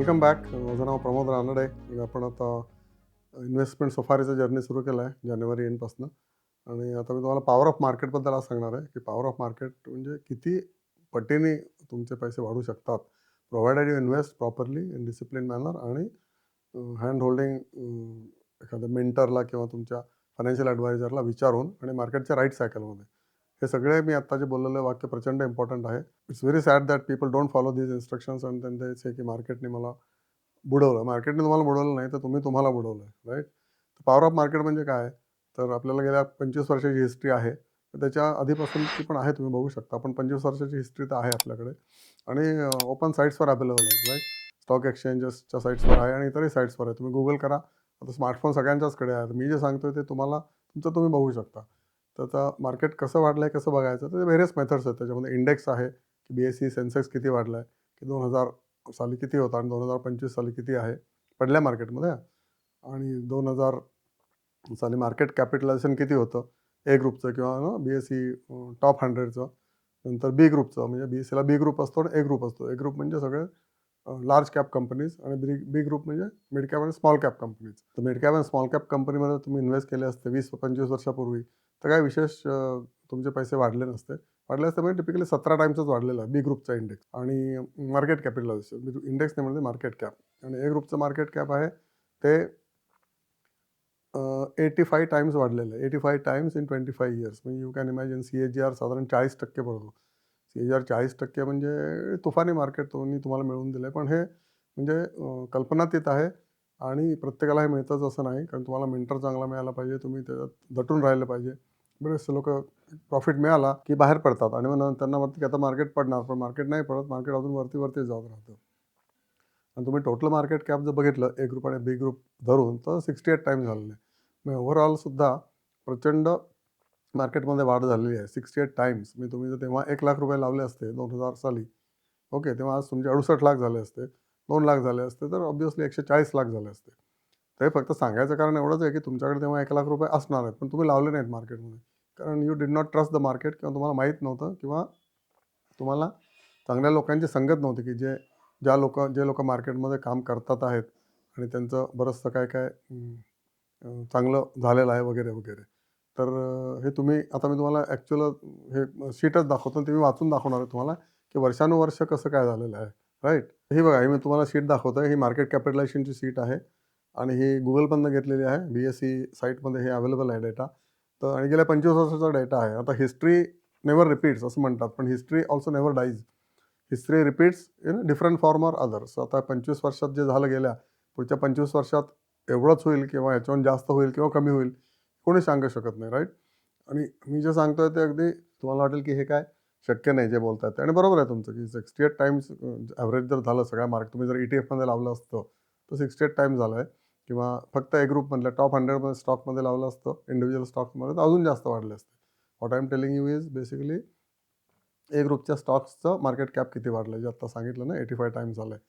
Welcome back uh, माझं नाव प्रमोद रानडे. आणि आपण आता इन्व्हेस्टमेंट सफारीचा जर्नी सुरू केलं आहे जानेवारी एंडपासनं आणि आता मी तुम्हाला पॉवर ऑफ मार्केटबद्दल आज सांगणार आहे की पॉवर ऑफ मार्केट म्हणजे किती पटीने तुमचे पैसे वाढू शकतात. Provided you invest properly in discipline manner आणि uh, हँड होल्डिंग uh, एखाद्या मेंटरला किंवा तुमच्या फायनान्शियल ॲडवायझरला विचारून आणि मार्केटच्या राईट सायकलमध्ये हे सगळे मी आत्ता जे बोललेलं वाक्य प्रचंड इम्पॉर्टंट आहे. It's very sad that people don't follow these instructions and then they say की मार्केटने मला बुडवलं. मार्केटने तुम्हाला बुडवलं नाही तर तुम्ही तुम्हाला बुडवलं आहे राईट पॉवर ऑफ मार्केट म्हणजे काय? तर आपल्याला गेल्या पंचवीस वर्षाची हिस्ट्री आहे. तर त्याच्या आधीपासूनची पण आहे तुम्ही बघू शकता. पण पंचवीस वर्षाची हिस्ट्री तर आहे आपल्याकडे. आणि ओपन साईट्सवर अवेलेबल आहे राईट स्टॉक एक्सचेंजेसच्या साईट्सवर आहे आणि इतरही साईट्सवर आहे. तुम्ही गुगल करा. आता स्मार्टफोन सगळ्यांच्याचकडे आहे. मी जे सांगतोय ते तुम्हाला तुमचं तुम्ही बघू शकता. तर आता मार्केट कसं वाढलं आहे कसं बघायचं तर व्हेरियस मेथड्स आहेत. त्याच्यामध्ये इंडेक्स आहे की बी एस सी सेन्सेक्स किती वाढलं आहे की दोन हजार साली किती होता आणि दोन हजार पंचवीस साली किती आहे पडल्या मार्केटमध्ये आणि दोन हजार साली मार्केट कॅपिटलायझेशन किती होतं ए ग्रुपचं किंवा ना बी एस सी टॉप हंड्रेडचं नंतर बी ग्रुपचं म्हणजे बी एस सीला बी ग्रुप असतो आणि ए ग्रुप असतो. ए ग्रुप म्हणजे सगळे लार्ज कॅप कंपनीज आणि बिग बी ग्रुप म्हणजे मिड कॅप आणि स्मॉल कॅप कंपनीज तर मिड कॅप आणि स्मॉल कॅप कंपनीमध्ये तुम्ही इन्व्हेस्ट केले असते वीस पंचवीस वर्षापूर्वी तर काय विशेष तुमचे पैसे वाढले नसते. वाढले असते म्हणजे टिपिकली सतरा टाईम्सच वाढलेला आहे बी ग्रुपचा इंडेक्स आणि मार्केट कॅपिटलायझेशन इंडेक्स नाही म्हणजे मार्केट म्हणजे कॅप आणि ए ग्रुपचं मार्केट कॅप आहे ते एटी फाय टाईम्स वाढलेलं आहे. Eighty five times in twenty five years म्हणजे you can imagine C A G R साधारण चाळीस टक्के पडतो. सी ए आर चाळीस टक्के म्हणजे तुफानी मार्केट तुम्ही तुम्हाला मिळवून दिलं आहे पण हे म्हणजे कल्पनातीत आहे आणि प्रत्येकाला हे मिळतंच असं नाही. कारण तुम्हाला मेंटर चांगला मिळाला पाहिजे तुम्ही त्याच्यात दटून राहिलं पाहिजे. बरेचसे लोक प्रॉफिट मिळाला की बाहेर पडतात आणि मग त्यांना वाटतं की आता मार्केट पडणार पण मार्केट नाही पडत मार्केट अजून वरती वरती जात राहतं. आणि तुम्ही टोटल मार्केट कॅप जर बघितलं ए ग्रुप आणि बी ग्रुप धरून तर सिक्स्टी एट टाईम झालेलं. आहे मग ओव्हरऑलसुद्धा प्रचंड मार्केटमध्ये वाढ झालेली आहे. सिक्स्टी एट टाईम्स मी तुम्ही जर तेव्हा एक लाख रुपये लावले असते दोन हजार साली ओके तेव्हा आज तुमचे अडुसष्ट लाख झाले असते दोन लाख झाले असते तर ऑब्विसली एकशे चाळीस लाख झाले असते. ते फक्त सांगायचं कारण एवढंच आहे की तुमच्याकडे तेव्हा एक लाख रुपये असणार आहेत पण तुम्ही लावले नाहीत मार्केटमध्ये. कारण you did not trust the market किंवा तुम्हाला माहीत नव्हतं किंवा तुम्हाला चांगल्या लोकांची संगत नव्हती की जे ज्या लोक जे लोक मार्केटमध्ये काम करतात आहेत आणि त्यांचं बरंचसं काय काय चांगलं झालेलं आहे वगैरे वगैरे. तर हे तुम्ही आता मी तुम्हाला ॲक्च्युअल हे शीटच दाखवतो ते मी वाचून दाखवणार आहे तुम्हाला की वर्षानुवर्ष कसं काय झालेलं आहे राईट हे बघा हे मी तुम्हाला शीट दाखवतो आहे ही मार्केट कॅपिटलायझेशनची सीट आहे आणि ही गुगलमधनं घेतलेली आहे. बी एस सी साईटमध्ये हे अवेलेबल आहे डेटा तर आणि गेल्या पंचवीस वर्षाचा डेटा आहे. आता हिस्ट्री नेवर रिपीट्स असं म्हणतात पण history also never dies history repeats in different form or others आता पंचवीस वर्षात जे झालं गेल्या पुढच्या पंचवीस वर्षात एवढंच होईल किंवा याच्याहून जास्त होईल किंवा कमी होईल कोणी सांगू शकत नाही राईट आणि मी जे सांगतोय ते अगदी तुम्हाला वाटेल की हे काय शक्य नाही जे बोलतात ते. आणि बरोबर आहे तुमचं की सिक्स्टी एट टाईम्स ॲव्हरेज जर झालं सगळ्या मार्क तुम्ही जर ई टी एफमध्ये लावलं असतं तर सिक्स्टी एट टाईम झालं आहे किंवा फक्त ए ग्रुपमधल्या टॉप हंड्रेडमध्ये स्टॉकमध्ये लावलं असतं इंडिव्हिज्युअल स्टॉक्समध्ये तर अजून जास्त वाढले असते. What I am telling you is basically A ग्रुपच्या स्टॉक्सचं मार्केट कॅप किती वाढलं आहे जे आत्ता सांगितलं ना एटी फाय टाईम्स झालं आहे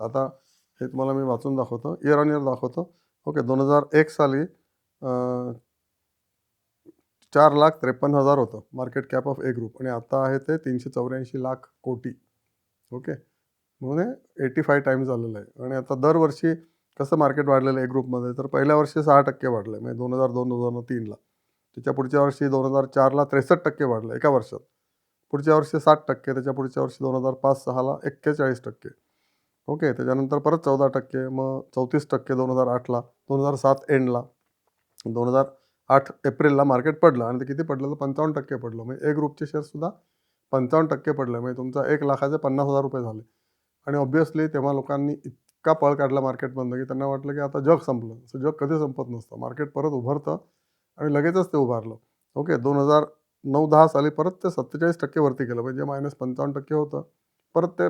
तर आता हे तुम्हाला मी वाचून दाखवतो इयर ऑन इयर दाखवतो. ओके दोन हजार एक साली चार लाख त्रेपन्न हजार होतं. Market cap of A group आणि आता आहे ते तीनशे चौऱ्याऐंशी लाख कोटी. ओके म्हणून हे एटी फाय टाईम झालेलं आहे. आणि आता दरवर्षी कसं मार्केट वाढलेलं आहे ए ग्रुपमध्ये तर पहिल्या वर्षी सहा टक्के वाढलं आहे म्हणजे दोन हजार दोन दोन हजार तीनला. त्याच्या पुढच्या वर्षी दोन हजार चारला त्रेसष्ट टक्के वाढलं एका वर्षात. पुढच्या वर्षी साठ टक्के त्याच्या पुढच्या वर्षी दोन हजार पाच सहाला एक्केचाळीस टक्के. ओके त्याच्यानंतर परत चौदा टक्के मग चौतीस टक्के दोन हजार आठला दोन हजार सात एंडला दोन हजार आठ एप्रिलला मार्केट पडलं आणि ते किती पडलं? तर पंचावन्न टक्के पडलं. म्हणजे ए ग्रुपचे शेअरसुद्धा पंचावन्न टक्के पडले. म्हणजे तुमचा एक लाखाचे पन्नास हजार रुपये झाले. आणि ऑब्व्हियसली तेव्हा लोकांनी इतका पळ काढला मार्केटमधनं की त्यांना वाटलं की आता जग संपलं. असं जग कधी संपत नसतं. मार्केट परत उभारतं आणि लगेचच ते उभारलं. ओके दोन हजार नऊ दहा साली परत ते सत्तेचाळीस टक्के वरती गेलं. म्हणजे मायनस पंचावन्न टक्के होतं. परत ते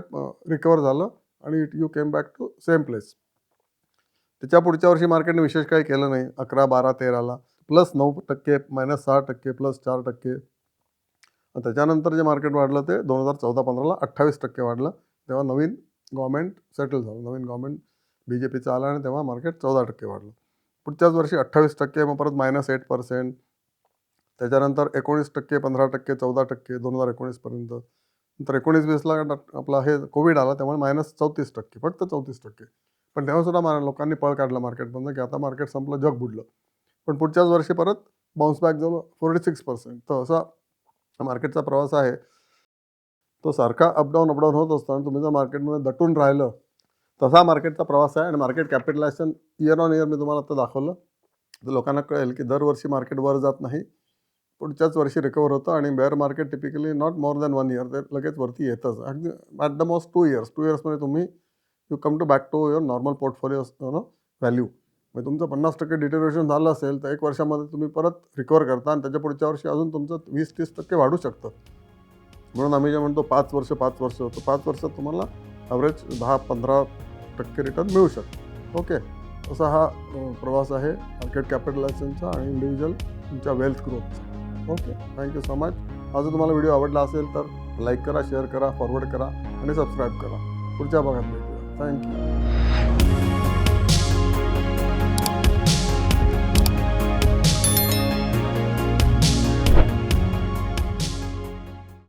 रिकवर झालं आणि it you came back to same place त्याच्या पुढच्या वर्षी मार्केटने विशेष काही केलं नाही. अकरा बारा तेराला. प्लस नऊ टक्के मायनस सहा टक्के प्लस चार टक्के. त्याच्यानंतर जे मार्केट वाढलं ते दोन हजार चौदा पंधराला अठ्ठावीस टक्के वाढलं. तेव्हा नवीन गव्हर्मेंट सेटल झालं. नवीन गव्हर्मेंट बी जे पीचं आलं आणि तेव्हा मार्केट चौदा टक्के वाढलं. पुढच्याच वर्षी अठ्ठावीस टक्के मग परत मायनस एट पर्सेंट त्याच्यानंतर एकोणीस टक्के पंधरा टक्के चौदा टक्के दोन हजार एकोणीसपर्यंत तर एकोणीस वीसला आपला हे कोविड आला त्यामुळे मायनस चौतीस टक्के फक्त चौतीस टक्के. पण तेव्हा सुद्धा मा- लोकांनी पळ काढला मार्केटमधनं की आता मार्केट संपलं जग बुडलं. पण पुढच्याच वर्षी परत बाउन्स बॅक जवळ फोर्टी सिक्स पर्सेंट तर असा मार्केटचा प्रवास आहे. तो सारखा अपडाऊन अपडाऊन होत असतो आणि तुम्ही जर मार्केटमध्ये दटून राहिलं तसा मार्केटचा प्रवास आहे आणि market capitalization year on year मी तुम्हाला आता दाखवलं. तर लोकांना कळेल की दरवर्षी मार्केट वर जात नाही. पुढच्याच वर्षी रिकवर होतं आणि bear market typically not more than one year ते लगेच वरती येतच. अगदी at the most two years two इयर्समध्ये तुम्ही you come to back to your normal portfolio no value म्हणजे तुमचं पन्नास टक्के डिटेरिएशन झालं असेल तर एक वर्षामध्ये तुम्ही परत रिकवर करता आणि त्याच्या पुढच्या वर्षी अजून तुमचं वीस तीस टक्के वाढू शकतं. म्हणून आम्ही जे म्हणतो पाच वर्ष पाच वर्ष होतं पाच वर्षात तुम्हाला ॲव्हरेज दहा पंधरा टक्के रिटर्न मिळू शकतं. ओके असा हा प्रवास आहे मार्केट कॅपिटलायझेशनचा आणि इंडिव्हिज्युअल तुमच्या wealth ग्रोथचा okay thank you so much हा जर तुम्हाला व्हिडिओ आवडला असेल तर लाईक करा शेअर करा फॉरवर्ड करा आणि सबस्क्राईब करा. पुढच्या भागात भेटूया. थँक्यू